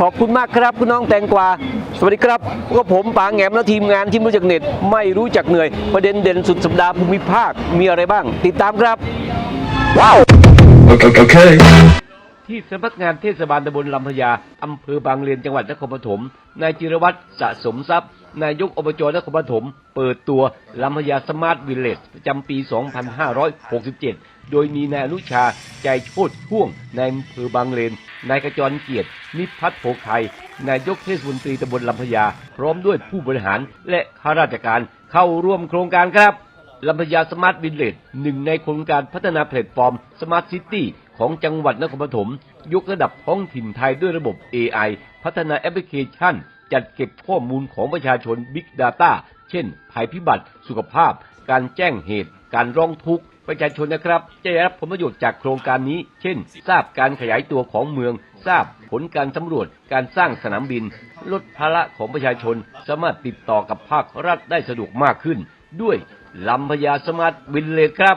ขอบคุณมากครับคุณน้องแตงกวา สวัสดีครับพวกผมปางแงมและทีมงานที่ไม่รู้จักเหน็ดไม่รู้จักเหนื่อย ประเด็นเด่นสุดสัปดาห์ภูมิภาคมีอะไรบ้าง ติดตามครับ Okay. okay. ที่สำนักงานเทศบาลตำบลลำพญาอำเภอบางเลนจังหวัดนครปฐมนายจิรวัตรสะสมทรัพย์ นายกอบจนครปฐมเปิดตัวลำพญาสมาร์ทวิลเลจประจำปี 2567 โดยมีนายอนุชาใจโชดช่วงนายอำเภอบางเลน นายกระจรเกียรติ นิพัฒน์โภไทยนายกเทศมนตรีตำบลลำพญาพร้อมด้วยผู้บริหารและข้าราชการเข้าร่วมโครงการครับลำพญาสมาร์ทวิลเลจหนึ่งในโครงการพัฒนาแพลตฟอร์มสมาร์ทซิตี้ของจังหวัดนครปฐม ยกระดับท้องถิ่นไทยด้วยระบบ AI พัฒนาแอปพลิเคชัน จัดเก็บข้อมูลของประชาชน Big Data เช่น ภัยพิบัติ สุขภาพ การแจ้งเหตุ การร้องทุกข์ ประชาชนนะครับจะได้รับผลประโยชน์จากโครงการนี้ เช่น ทราบการขยายตัวของเมือง ทราบผลการสำรวจ การสร้างสนามบิน ลดภาระของประชาชน สามารถติดต่อกับภาครัฐได้สะดวกมากขึ้น ด้วยลำพญาสมาร์ทวินเลจครับ